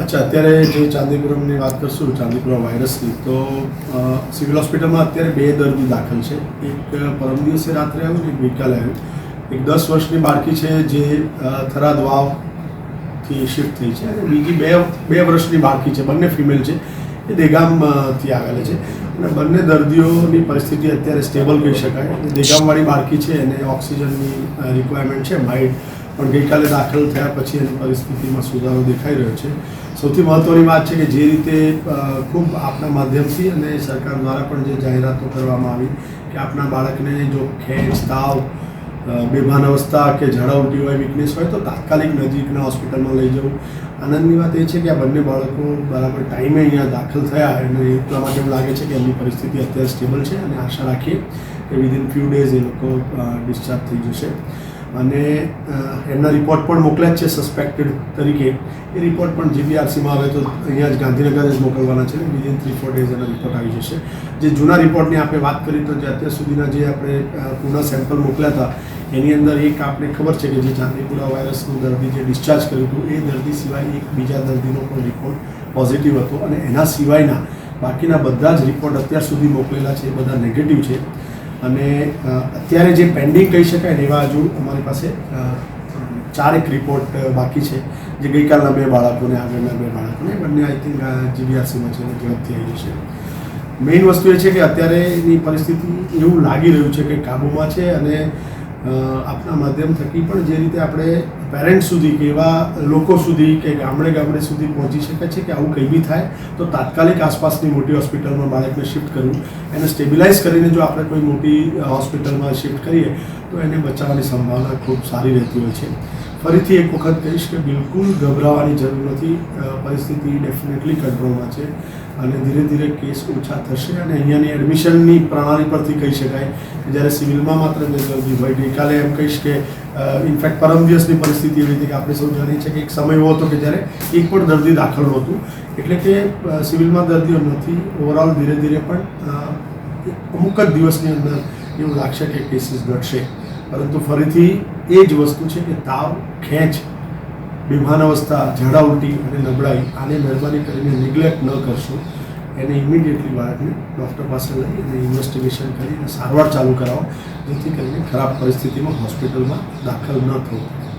અચ્છા, અત્યારે જે ચાંદીપુરમની વાત કરશું ચાંદીપુરમ વાયરસની, તો સિવિલ હોસ્પિટલમાં અત્યારે બે દર્દી દાખલ છે. એક પરમ દિવસે રાત્રે આવ્યું ને એક ગઈકાલે આવ્યું. એક દસ વર્ષની બાળકી છે જે થરાદ વાવથી શિફ્ટ થઈ છે અને બીજી બે બે વર્ષની બાળકી છે, બંને ફિમેલ છે. એ દેગામથી આવેલા છે. અને બંને દર્દીઓની પરિસ્થિતિ અત્યારે સ્ટેબલ કહી શકાય. દેગામવાળી બાળકી છે, એને ઓક્સિજનની રિક્વાયરમેન્ટ છે માઇન્ડ પણ ગઈકાલે દાખલ થયા પછી એની પરિસ્થિતિમાં સુધારો દેખાઈ રહ્યો છે. સૌથી મહત્ત્વની વાત છે કે જે રીતે ખૂબ આપના માધ્યમથી અને સરકાર દ્વારા પણ જે જાહેરાતો કરવામાં આવી કે આપણા બાળકને જો ખેંચ, તાવ બેભાન અવસ્થા કે ઝાડા ઉલટી હોય વીકનેસ હોય, તો તાત્કાલિક નજીકના હોસ્પિટલમાં લઈ જવું. આનંદની વાત એ છે કે આ બંને બાળકો બરાબર ટાઈમે અહીંયા દાખલ થયા અને એટલા માટે એવું લાગે છે કે એમની પરિસ્થિતિ અત્યારે સ્ટેબલ છે અને આશા રાખીએ કે વિધિન ફ્યુ ડેઝ એ લોકો ડિસ્ચાર્જ થઈ જશે. અને એમના રિપોર્ટ પણ મોકલ્યા જ છે સસ્પેક્ટેડ તરીકે. એ રિપોર્ટ પણ જીબીઆરસીમાં આવે તો અહીંયા જ ગાંધીનગર જ મોકલવાના છે. વિધિન થ્રી ફોર ડેઝ એના રિપોર્ટ આવી જશે. જે જૂના રિપોર્ટની આપણે વાત કરી તો જે અત્યાર સુધીના જે આપણે પૂર્ણ સેમ્પલ મોકલ્યા હતા, એની અંદર એક આપણે ખબર છે કે જે ચાંદીપુરા વાયરસનું દર્દી જે ડિસ્ચાર્જ કર્યું હતું, એ દર્દી સિવાય એક બીજા દર્દીનો પણ રિપોર્ટ પોઝિટિવ હતો. અને એના સિવાયના બાકીના બધા જ રિપોર્ટ અત્યાર સુધી મોકલેલા છે, એ બધા નેગેટિવ છે. અને અત્યારે જે પેન્ડિંગ કહી શકાય ને એવા હજુ અમારી પાસે ચારેક રિપોર્ટ બાકી છે, જે ગઈકાલના બે બાળકોને, આગળના બે બાળકોને, બંને આઈ થિંક જીબીઆરસીમાં છે ઝડપથી આવી છે મેઇન વસ્તુ એ છે કે અત્યારેની પરિસ્થિતિ એવું લાગી રહ્યું છે કે કાબૂમાં છે અને આપના માધ્યમ થકી પણ જે રીતે આપણે પેરેન્ટ્સ સુધી કે એવા લોકો સુધી કે ગામડે ગામડે સુધી પહોંચી શકે છે કે આવું કંઈ બી થાય, તો તાત્કાલિક આસપાસની મોટી હોસ્પિટલમાં બાળકને શિફ્ટ કરવું, એને સ્ટેબિલાઇઝ કરીને જો આપણે કોઈ મોટી હોસ્પિટલમાં શિફ્ટ કરીએ, તો એને બચાવવાની સંભાવના ખૂબ સારી રહેતી હોય છે. ફરીથી એક વખત કહીશ કે બિલકુલ ગભરાવાની જરૂર નથી. પરિસ્થિતિ ડેફિનેટલી કંટ્રોલમાં છે અને ધીરે ધીરે કેસ ઓછા થશે અને અહીંયાની એડમિશનની પ્રણાલી પરથી કહી શકાય કે જ્યારે સિવિલમાં માત્ર દર્દી હોય ગઈકાલે એમ કહીશ કે ઇનફેક્ટ પરમ દિવસની પરિસ્થિતિ એવી હતી કે આપણે સૌ જાણીએ છીએ કે એક સમય એવો હતો કે જ્યારે એક પણ દર્દી દાખલ નહોતું. એટલે કે સિવિલમાં દર્દીઓ નથી. ઓવરઓલ ધીરે ધીરે પણ અમુક જ દિવસની અંદર એવું લાગશે કે કેસીસ ઘટશે. પરંતુ ફરીથી એ જ વસ્તુ છે કે તાવ, ખેંચ બેભાન અવસ્થા ઝાડા ઉલટી અને નબળાઈ, આને મહેરબાની કરીને નિગ્લેક્ટ ન કરશો. એને ઇમિડિયેટલી બાળકને ડૉક્ટર પાસે લઈ અને ઇન્વેસ્ટિગેશન કરી અને સારવાર ચાલુ કરાવો, જેથી કરીને ખરાબ પરિસ્થિતિમાં હોસ્પિટલમાં દાખલ ન થવું.